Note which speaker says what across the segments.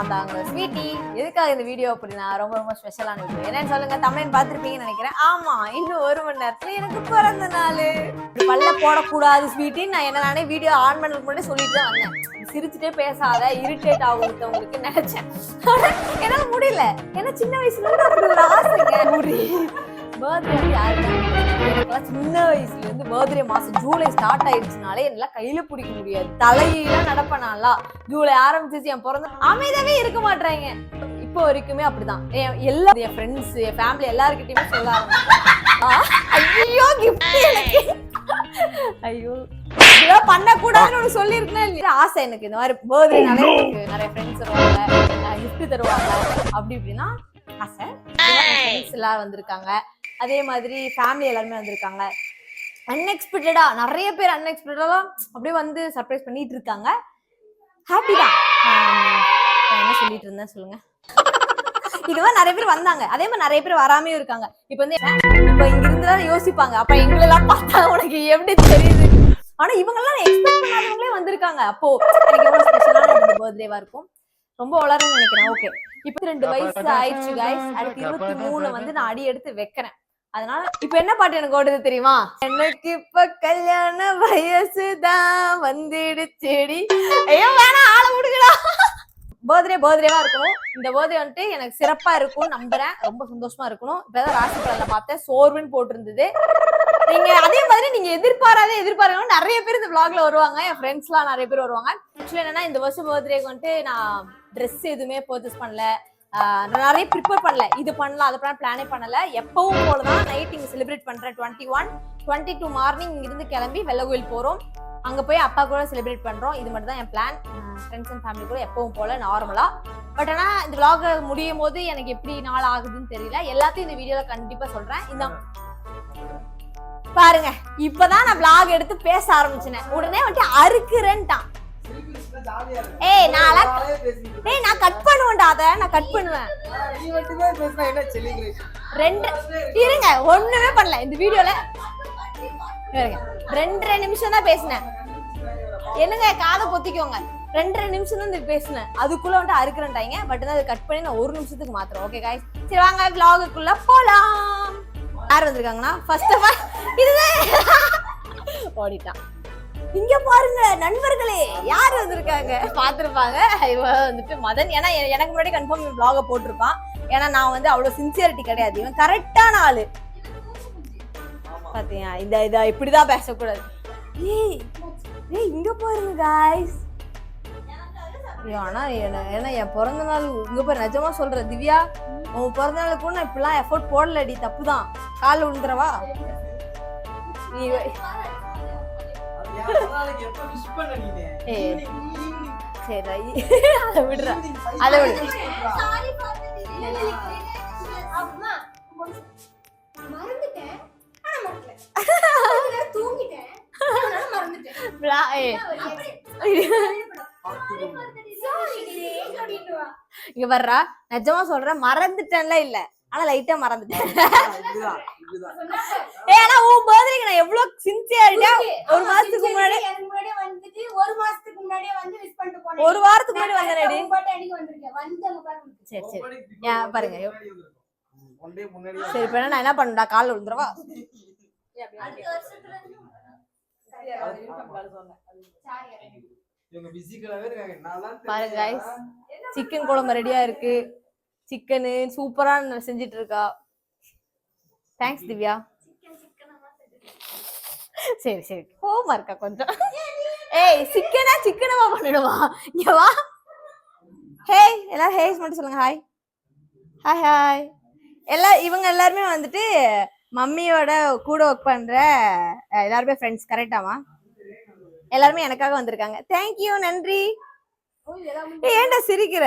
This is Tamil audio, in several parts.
Speaker 1: நான் தாங்க ஸ்வீட்டி. எதுக்காக இந்த வீடியோ அப்படின்னா ரொம்ப ரொம்ப ஸ்பெஷலான வீடியோ என்னன்னு சொல்லுங்க தமிழன் பார்த்துருப்பீங்கன்னு நினைக்கிறேன். ஆமா இன்னும் ஒரு மணி நேரத்துல எனக்கு பிறந்த நாள். பல்ல போடக்கூடாது ஸ்வீட்டின்னு நான் என்ன வீடியோ ஆன் பண்ணதுக்கு முன்னாடி சொல்லிட்டு தான் வந்தேன். சிரிச்சுட்டே பேசாத இரிட்டேட் ஆகும் உங்களுக்கு நினைச்சேன். என்னால முடியல. ஏன்னா சின்ன வயசுல இருந்து ஆசைங்க. முடியும் பர்த்டே வந்து சின்ன வயசுல இருந்து பர்த்டே மாசம் ஜூலை ஸ்டார்ட் ஆயிடுச்சுனாலே என்னால கையில பிடிக்க முடியாது. தலையெல்லாம் நடப்பனால. ஜூலை ஆரம்பிச்சிச்சு என் பிறந்த அமைதியாவே இருக்க மாட்டாங்க இப்போ வரைக்குமே அப்படிதான். எல்லா என் ஃப்ரெண்ட்ஸ் என் ஃபேமிலி எல்லாருக்கிட்டையுமே சொல்ல. ஐயோ ஐயோ. இதெல்லாம் பண்ணக்கூடாதுன்னு உனக்கு சொல்லியிருக்கேன் இல்லையா? ஆசை எனக்கு இந்த மாதிரி பர்த்டேனாலே எனக்கு நிறைய ஃப்ரெண்ட்ஸ் வருவாங்க கிஃப்ட் தருவாங்க. அப்படி இப்படின்னா ஆசை. ஃப்ரெண்ட்ஸ் எல்லாம் வந்திருக்காங்க. அதே மாதிரி ஃபேமிலி எல்லாருமே வந்திருக்காங்க. அன்எக்ஸ்பெக்டடா நிறைய பேர் அன்எக்ஸ்பெக்டடா அப்படியே வந்து சர்ப்ரைஸ் பண்ணிட்டு இருக்காங்க. ஹாப்பி தான். என்ன சொல்லிட்டு இருந்தேன் சொல்லுங்க. இது மாதிரி நிறைய பேர் வந்தாங்க. அதே மாதிரி நிறைய பேர் வராமையும் இருக்காங்க. இப்போ வந்து இப்போ இங்க இருந்து யோசிப்பாங்க. அப்ப எங்களெல்லாம் பார்த்தா உனக்கு எப்படி தெரியுது? ஆனா இவங்க எல்லாம் எக்ஸ்பெக்ட் பண்ணாதவங்களே வந்திருக்காங்க. அப்போ எனக்கு எவ்வளவு ஸ்பெஷலான பர்த்டேவா இருக்கும். ரொம்ப வளரும்னு நினைக்கிறேன். ஓகே இப்போ ரெண்டு வயசு ஆயிடுச்சு guys. அடுத்து இருபத்தி மூணுல வந்து நான் அடி எடுத்து வைக்கிறேன். அதனால இப்ப என்ன பாட்டு எனக்கு ஓடுது தெரியுமா? எனக்கு இப்ப கல்யாண வயசுதான் வந்துடுச்சேடி. ஐயோ வேணா ஆள விடுங்களா பர்த்டே பர்த்டேவா இருக்கணும். இந்த பர்த்டே வந்துட்டு எனக்கு சிறப்பா இருக்கும் நம்புறேன். ரொம்ப சந்தோஷமா இருக்கணும். இப்பதான் ராசி பலன்ல பார்த்தேன். சோர்வுன்னு போட்டிருந்தது. நீங்க அதே மாதிரி நீங்க எதிர்பாராத எதிர்பாராத நிறைய பேர் இந்த விளாக்ல வருவாங்க. என் ஃப்ரெண்ட்ஸ்லாம் நிறைய பேர் வருவாங்க. ஆக்சுவலி என்னன்னா இந்த வருஷம் பர்த்டேக்கு வந்துட்டு நான் ட்ரெஸ் எதுவுமே பர்ச்சேஸ் பண்ணல. நான் நிறைய ப்ரிப்பேர் பண்ணல. இது பண்ணலாம் அது பண்ணலாம் பிளானே பண்ணல. எப்பவும் போலதான் நைட் இங்க செலிப்ரேட் பண்றேன். Twenty one twenty two morning இங்கிருந்து கிளம்பி வெள்ளை கோயில் போறோம். அங்க போய் அப்பா கூட செலிப்ரேட் பண்றோம். இது மட்டும் தான் என் பிளான் ஃப்ரெண்ட்ஸ் அண்ட் ஃபேமிலி கூட எப்பவும் போல நார்மலா பட் ஆனா இந்த விலாக் முடியும் போது எனக்கு எப்படி நாள் ஆகுதுன்னு தெரியல. எல்லாத்தையும் இந்த வீடியோவில் கண்டிப்பா சொல்றேன். இந்த பாருங்க இப்பதான் நான் vlog எடுத்து பேச ஆரம்பிச்சினேன். உடனே வந்துட்டு அறுக்குறேன்ட்டான். ஏய், நான்லாம் ஏய் நான் கட் பண்ணுவேன்டா அத நான் கட் பண்ணுவேன். ரெண்டு இருங்க ஒண்ணுமே பண்ணல. இந்த வீடியோல ரெண்டரை நிமிஷம் தான் பேசினேன். என்னங்க காதை பொத்திக்கோங்க. ரெண்டரை நிமிஷம் தான் இந்த பேசினேன். அதுக்குள்ள வந்துட்டு அறுக்குறேன்ட்டாங்க பட் அதை கட் பண்ணி நான் ஒரு நிமிஷத்துக்கு மாத்துறேன். ஓகே காய்ஸ் சரி வாங்க vlogக்குள்ள போலாம். யார் வந்திருக்காங்கன்னா ஃபர்ஸ்ட் ஆஃப் ஆல் இதுதான். ஓடிட்டான். இங்க பாருங்க நண்பர்களே யார் வந்திருக்காங்க? பாத்திருப்பாங்க இவ வந்துட்டு மதன். ஏன்னா எனக்கு முன்னாடி கன்ஃபார்ம் vlog போட்டிருப்பான். ஏன்னா நான் வந்து அவ்வளவு சின்சியரிட்டி கிடையாது. இவன் கரெக்டான ஆளு. பாத்தீங்க இந்த இத இப்படிதான் பேசக்கூடாது. ஏய் ஏய் இங்க பாருங்க காய்ஸ் ஆனா என்ன- ஏன்னா என் பிறந்த நாள் இங்க பாரு நிஜமா சொல்றேன் திவ்யா. உன் பிறந்த நாளுக்கு நான் இப்படிலாம் எஃபோர்ட் போடலடி தப்பு தான் கால் விழுந்துறவா நீ. சரி அதை விடுற. அதை விடு. இங்க வர்றா நிஜமா சொல்றேன் மறந்துட்டேன்ல இல்ல. ஆனா லைட்டா மறந்துட்டேன். ஏ ஆனா உன் பர்த்டேக்கு நான் எவ்வளவு சின்சியரிட்டியா ஒரு மாசத்துக்கு முன்னாடி
Speaker 2: வந்துட்டு ஒரு மாசத்துக்கு முன்னாடியே வந்து wish பண்ணிட்டு போனேன்.
Speaker 1: ஒரு வாரத்துக்கு முன்னாடி
Speaker 2: நான்
Speaker 1: வந்தேனடி.
Speaker 2: உங்க birthday அன்னைக்கு வந்திருக்கேன். வந்து அங்க பாருங்க.
Speaker 1: சரி சரி. பாருங்க.
Speaker 3: ஒன் டே முன்னாடி
Speaker 1: சரி இப்ப என்ன நான் என்ன பண்ணா கால் விழுந்துறவா பாருங்க. சிக்கன் குழம்பு ரெடியா இருக்கு. சிக்கனு சூப்பரா செஞ்சிட்டு இருக்கா. தேங்க்ஸ் திவ்யா சரி சரி கோவமா இருக்கா கொஞ்சம் ஏய் சிக்கனா சிக்கனமா பண்ணிடுவா இங்க வா ஹேய் எல்லாரும் ஹேய்ஸ் மட்டும் சொல்லுங்க ஹாய் ஹாய் ஹாய் எல்லா இவங்க எல்லாருமே வந்துட்டு மம்மியோட கூட ஒர்க் பண்ற எல்லாருமே ஃப்ரெண்ட்ஸ் கரெக்டாமா எல்லாருமே எனக்காக வந்திருக்காங்க தேங்க்யூ நன்றி ஏய், ஏன்டா சிரிக்கிற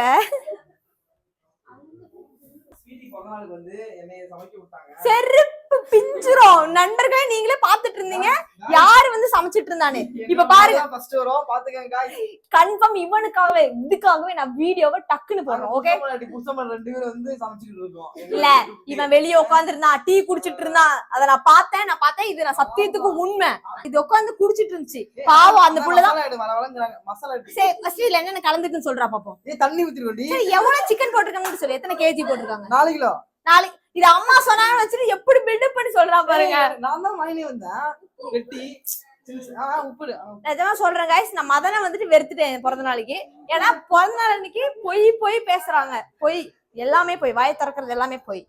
Speaker 3: செருப்பு
Speaker 1: செருப்ப பிஞ்சிரும். நண்பர்களே நீங்களே பாத்துட்டு இருந்தீங்க. யாரு வந்து சமைச்சிட்டு இருந்தானு இப்ப பாருங்க. கன்ஃபார்ம் இவனுக்காகவே இதுக்காகவே நான் வீடியோவை டக்குன்னு போடுறேன் ஓகே இல்ல இவன் வெளிய உட்கார்ந்திருந்தான் டீ குடிச்சிட்டு இருந்தான். அத நான் பார்த்தேன் நான் பார்த்தேன் இது நான் சத்தியத்துக்கு உண்மை. இது உட்கார்ந்து குடிச்சிட்டு இருந்துச்சு. பாவம் அந்த புள்ளதான். சரி இதுல என்னென்ன கலந்துக்குன்னு சொல்றா பாப்போம்.
Speaker 3: தண்ணி ஊத்திருக்கோண்டி
Speaker 1: சரி எவ்வளவு சிக்கன் போட்டிருக்காங்கன்னு சொல்லு. எத்தனை கேஜி போட்டிருக்காங்க?
Speaker 3: நாலு கிலோ.
Speaker 1: நாளைக்கு இது அம்மா சொன்னான்னு வச்சுட்டு எப்படி பில்டப் பண்ணி சொல்றான் பாருங்க.
Speaker 3: நான் தான் வாங்கினே வந்தேன். வெட்டி
Speaker 1: நிஜமா சொல்றேன் கைஸ் நான் மதனை வந்துட்டு வெறுத்துட்டேன் பிறந்த நாளைக்கு. ஏன்னா பிறந்த நாள் அன்னைக்கு பொய் பொய் பேசுறாங்க. பொய் எல்லாமே பொய். வாயை திறக்கிறது எல்லாமே பொய்.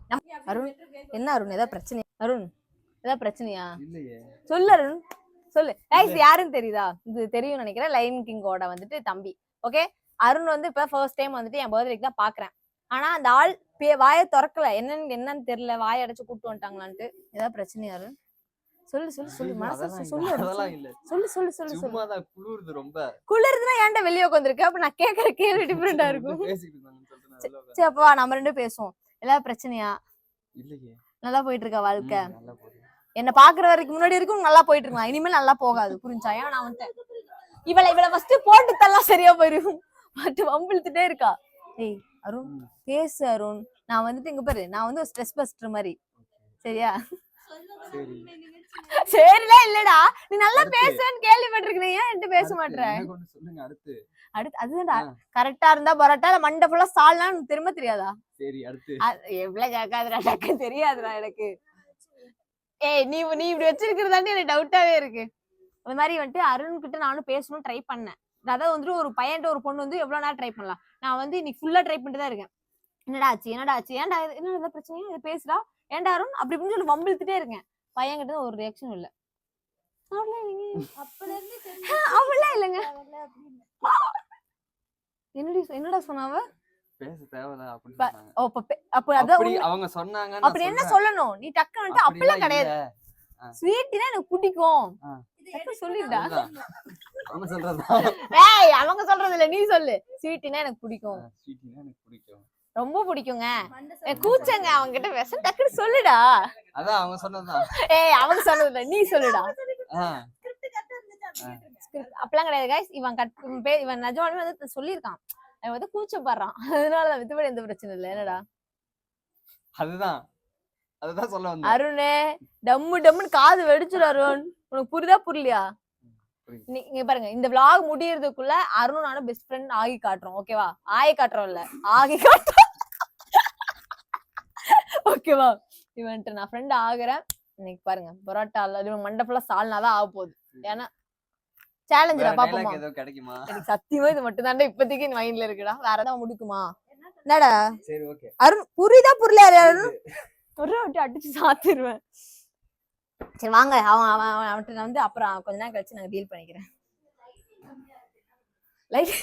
Speaker 1: அருண் என்ன அருண்? ஏதாவது பிரச்சனை? அருண் ஏதாவது பிரச்சனையா? சொல்லு அருண். சொல்லு. கைஸ் யாருன்னு தெரியுதா? இது தெரியும் நினைக்கிறேன். லைன் கிங்கோட வந்துட்டு தம்பி. ஓகே அருண் வந்து இப்ப ஃபர்ஸ்ட் டைம் வந்துட்டு என் பர்த்டேக்கு தான் பாக்குறேன். ஆனா அந்த ஆள் பே- வாயை திறக்கல. என்னன்னு என்னன்னு தெரியல. வாயை அடைச்சு கூப்பிட்டு வந்துட்டாங்களான்ட்டு. ஏதாவது பிரச்சனையா அருண்? சொல்லு சொல்லு சொல்லு. மனசு சொல்லு சொல்லு. சொல்லு சொல்லு சொல்லு
Speaker 4: சும்மா தான் குளிருது ரொம்ப.
Speaker 1: குளிர்துன்னா ஏன்டா வெளியே உட்காந்துருக்கு அப்ப நான் கேக்குற கேள்வி டிஃபரெண்டா இருக்கும். சரி அப்ப நம்ம ரெண்டும் பேசுவோம். ஏதாவது பிரச்சனையா?
Speaker 4: இல்லையே.
Speaker 1: நல்லா போயிட்டு இருக்கா வாழ்க்கை. என்ன பாக்குற வரைக்கும் முன்னாடி வரைக்கும் நல்லா போயிட்டு இருக்கலாம் இனிமேல் நல்லா போகாது புரிஞ்சா? ஏன் நான் வந்துட்டேன் இவளை இவளை ஃபர்ஸ்ட் போட்டு தள்ளா சரியா போயிடும் பட் வம்பிழுத்துட்டே இருக்கா. ஏய் அருண். பேசு அருண். நான் வந்துட்டு இங்க பாரு நான் வந்து ஸ்ட்ரெஸ் பஸ்டர் மாதிரி. சரியா?
Speaker 4: சரி.
Speaker 1: சரிலாம் இல்லடா. நீ நல்லா கேள்விப்பட்டிருக்கேன் ஏன் என்கிட்ட பேச
Speaker 4: சொல்லுங்க அடுத்து. ஆ.
Speaker 1: கரெக்டா இருந்தா பரோட்டா இல்ல மண்டை ஃபுல்லா சால்னா திரும்ப தெரியாதா?
Speaker 4: சரி அடுத்து.
Speaker 1: எவ்வளவு கேட்காதுடா டக்கு தெரியாதுடா எனக்கு. ஏய் நீ நீ இப்படி வச்சிருக்கிறதாண்டி எனக்கு டவுட்டாவே இருக்கு. அந்த மாதிரி வந்துட்டு அருண் கிட்ட நானும் பேசணும் ட்ரை பண்ணேன். அதாவது வந்துட்டு ஒரு பையன்ட்ட ஒரு பொண்ணு வந்து எவ்வளவு நேரம் ட்ரை பண்ணலாம்? நான் வந்து இன்னைக்கு ஃபுல்லா ட்ரை பண்ணிட்டு தான் இருக்கேன். என்னடா ஆச்சு? என்னடா ஆச்சு? ஏன்டா இது- என்ன ஏதாவது பிரச்சனையா இது பேசுடா? ஏன்டா அருண்? அப்படி இப்படின்னு சொல்லி வம்பிழுத்துட்டே இருக்கேன். பையன் கிட்ட ஒரு ரியாக்ஷன் இல்ல. அப்படிலாம் இல்லைங்க. என்னடி சொன்னாவ
Speaker 4: அப்படி
Speaker 1: உண்மை.
Speaker 4: அவங்க சொன்னாங்க
Speaker 1: அப்படி என்ன சொல்லணும்? நீ டக்குன்னு வந்துட்டு அப்படிலாம் கிடையாது. ஸ்வீட்னா எனக்கு பிடிக்கும்.
Speaker 4: ஆ.
Speaker 1: டக்குனு சொல்லிடா
Speaker 4: அவங்க
Speaker 1: இல்ல நீ சொல்லு. ஸ்வீட்னா எனக்கு பிடிக்கும்.
Speaker 4: ஸ்வீட்டினா எனக்கு பிடிக்கும்.
Speaker 1: ரொம்ப பிடிக்குங்க. ஏ, கூச்சங்க அவங்க கிட்ட விஷம் டக்குன்னு சொல்லுடா.
Speaker 4: அதான் அவங்க சொன்னதுதான்.
Speaker 1: ஏய் அவங்க சொன்னது இல்ல நீ சொல்லுடா அப்பெல்லாம் கிடையாது guys. இவன் கட் இவன் பே- இவன் நிஜமாலுமே வந்து சொல்லியிருக்கான். அவன் வந்து கூச்சப்படுறான். அதனால வித்துபடி எந்த பிரச்சனை இல்லை. என்னடா?
Speaker 4: அதுதான். அதுதான் சொல்ல வந்தேன்.
Speaker 1: அருணே டம்மு டம்முன்னு காது வெடிச்சிரு அருண். உனக்கு புரியுதா புரியலையா?
Speaker 4: புரியுது.
Speaker 1: நீ- இங்க பாருங்க இந்த vlog முடியறதுக்குள்ள அருணும் நானும் பெஸ்ட் ஃப்ரெண்ட் ஆகி காட்டுறோம் ஓகேவா ஆகி காட்டுறோம் இல்ல? ஆகி காட்டுறோம். ஓகேவா இவன்ட்டு நான் ஃப்ரெண்ட் ஆகுறேன். இன்னைக்கு பாருங்க பரோட்டா இல்ல மண்டை ஃபுல்லா சால்னா தான் ஆக போகுது ஏன்னா சேலஞ்சுடா
Speaker 4: வேற
Speaker 1: பாப்போமா
Speaker 4: dialogue ஏதோ கிடைக்குமா?
Speaker 1: எனக்கு சத்தியமா இது மட்டும் தாண்டா இப்போதைக்கு மைண்ட்ல இருக்குடா. வேற ஏதாவது முடிக்குமா? என்னடா?
Speaker 3: சரி ஓகே
Speaker 1: அருண் புரியுதா புரியல அருண்? ஒரு வாட்டி அடிச்சு சாத்திடுவேன் சரி வாங்க. அவன் அவன் அவன் அவன்கிட்ட நான் வந்து அப்புறம் கொஞ்ச நேரம் கழிச்சு நாங்க டீல் பண்ணிக்கிறேன். லைட்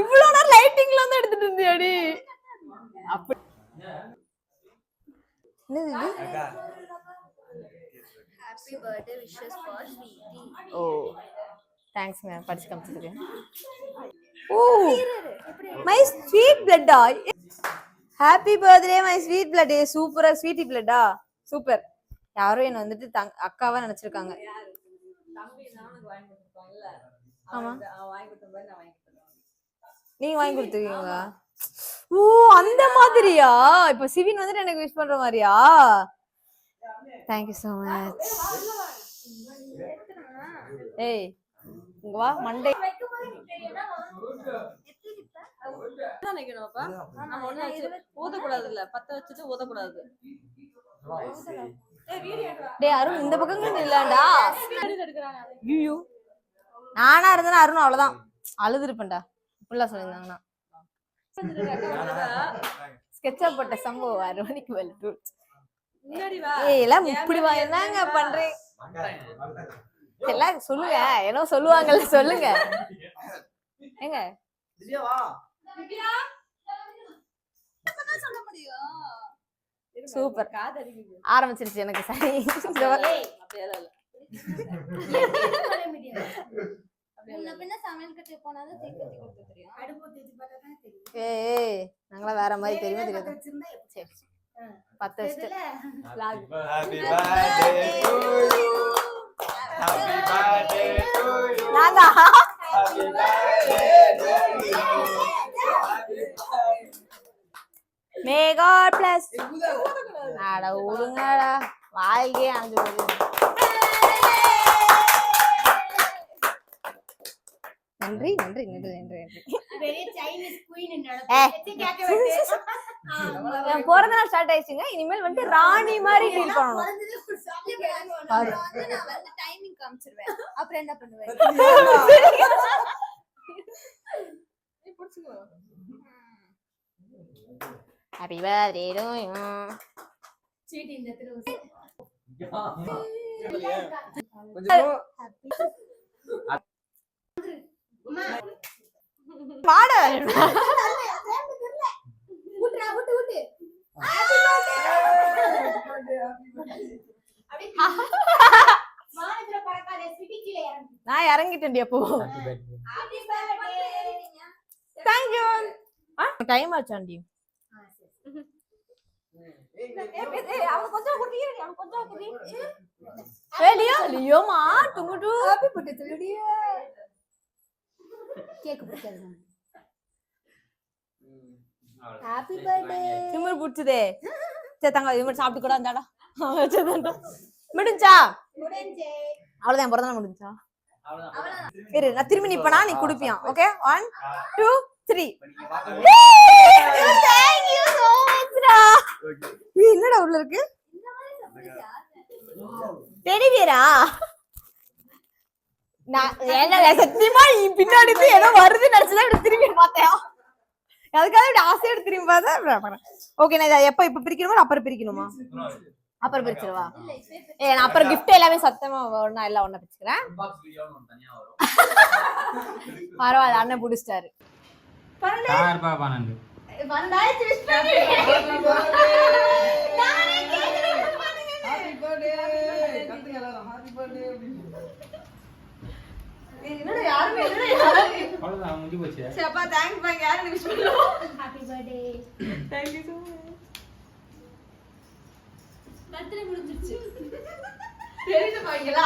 Speaker 1: இவ்வளவு நேரம் லைட்டிங்ல வந்து எடுத்துட்டு இருந்தியாடி? அப்படி என்னது இது?
Speaker 2: Happy birthday wishes for Sweety
Speaker 1: ஓ தேங்க்ஸ்ங்க படிச்சு காமிச்சதுக்கு ஓ. My sweet பிளட்டா happy birthday my sweet blood சூப்பரா ஸ்வீட்டி பிளட்டா சூப்பர். யாரும் என்ன வந்துட்டு தங் அக்காவா நினைச்சிருக்காங்க. ஆமா. நீங்க வாங்கி கொடுத்துருக்கீங்களா? ஓ அந்த மாதிரியா? இப்ப சிவின் வந்துட்டு எனக்கு விஷ் பண்ற மாதிரியா? தேங்க்யூ சோ மச் ஏய் இங்க வா மண்டே.
Speaker 5: தான் நிக்கணும்ப்பா நம்ம ஒண்ணு ஊதக்கூடாது இல்ல பத்த வச்சுட்டு ஊதக்கூடாது.
Speaker 1: டேய் அருண் இந்த பக்கம் இல்லடா ஐயோ நானா இருந்தேனா அருண் அவ்வளவுதான். அழுதுருப்பேன்டா. இப்படிலாம் சொல்லியிருந்தாங்கன்னா. ஸ்கெட்சப் போட்ட சம்பவம் ஆறு மணிக்கு மேல எல்லாம் இப்படி என்னங்க பண்றேன் எல்லாம் சொல்லுங்க ஏதோ சொல்லுவாங்கல்ல சொல்லுங்க. ஏங்க
Speaker 3: திவ்யா வா
Speaker 5: சொல்ல முடியும்
Speaker 1: சூப்பர். ஆரம்பிச்சிருச்சு எனக்கு சரி. நாங்களாம் வேற மாதிரி தெரியுமா தெரியாது? பத்து வச்சுட்டு. மே காட் பிளஸ் அட விடுங்கடா வாழ்க்கையே அஞ்சு போகுது நன்றி நன்றி நன்றி நன்றி நன்றி. பிறந்த நாள் ஸ்டார்ட் ஆயிடுச்சுங்க. இனிமேல் வந்துட்டு ராணி மாதிரி டீல் பண்ணணும்.
Speaker 2: அப்புறம் என்ன பண்ணுவேன்?
Speaker 1: ஹாப்பி பர்த்டே டு
Speaker 2: ஸ்வீட் இந்த திருவு
Speaker 1: பாட. நான் இறங்கிட்டேன் அப்போ. தேங்க்யூ டைம் ஆச்சாண்டி? லியோ லியோமா டுமுடு
Speaker 2: ஹாப்பி பர்த்டே கேக் பிடிக்காது ஹாப்பி பர்த்டே
Speaker 1: திமிரு புடிச்சதே சரி தங்க இது மட்டும் சாப்பிட்டு கூட இருந்தாடா வச்சதாண்டா முடிஞ்சா
Speaker 2: முடிஞ்சே
Speaker 1: அவ்வளவுதான் பிறந்த நாள் முடிஞ்சா இரு நான் திரும்பி நிப்பனா நீ குடுப்பியான் okay one two three thank you so என்னடா உள்ள இருக்கு? டெடி நான் என்ன சத்தியமா பின்னாடி இருந்து ஏதோ வருது நினைச்சுதான் இப்படி திரும்பி பார்த்தேன். அதுக்காக இப்படி ஆசையோட திரும்பி பார்த்தா ஓகே நான் இதை எப்ப இப்ப பிரிக்கணுமா அப்புறம் பிரிக்கணுமா? அப்புறம் பிரிச்சிருவா ஏ நான் அப்புறம் கிஃப்ட் எல்லாமே சத்தமா ஒண்ணா எல்லாம் ஒண்ணா பிரிச்சுக்கிறேன். பரவாயில்ல அண்ணன் புடிச்சிட்டாரு.
Speaker 6: யாருப்பா பன்னெண்டு
Speaker 3: ஹாப்பி பர்த்டே கத்துங்க எல்லாரும் ஹாப்பி பர்த்டே
Speaker 6: அவ்வளவுதான் முடிஞ்சு போச்சு
Speaker 2: ஹாப்பி பர்த்டே பர்த்டே முடிஞ்சிருச்சு இங்க வா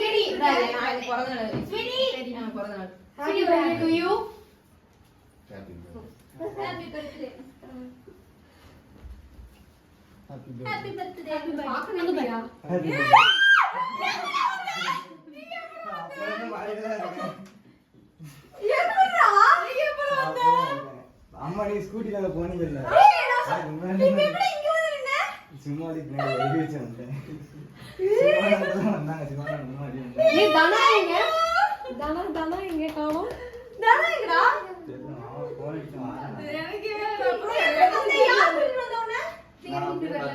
Speaker 2: Sweety Sweety happy birthday to you happy birthday happy birthday happy birthday
Speaker 7: அம்மா நீ ஸ்கூட்டில போனீங்கல்ல சும்மா எழுதி வச்சு வந்தேன். சும்மா வந்தாங்க சும்மா முன்னாடி வந்தாங்க.
Speaker 1: நீ தனா எங்க தனா தனா எங்க காணோம்? தனா எங்கடா.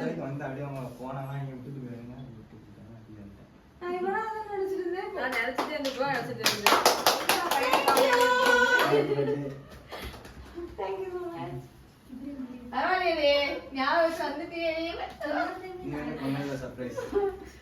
Speaker 1: எனக்கு
Speaker 7: வந்து அப்படியே அவங்க போனாங்க இங்க விட்டுட்டு போயிருங்க. விட்டுட்டு போயிட்டாங்க, அப்படியே வந்துட்டேன்.
Speaker 5: நான் நினைச்சிட்டே இருந்துக்கோ நினைச்சிட்டு இருந்தேன்.
Speaker 1: பரவாயில்லையே ஞாபகம் வச்சு வந்துட்டியே.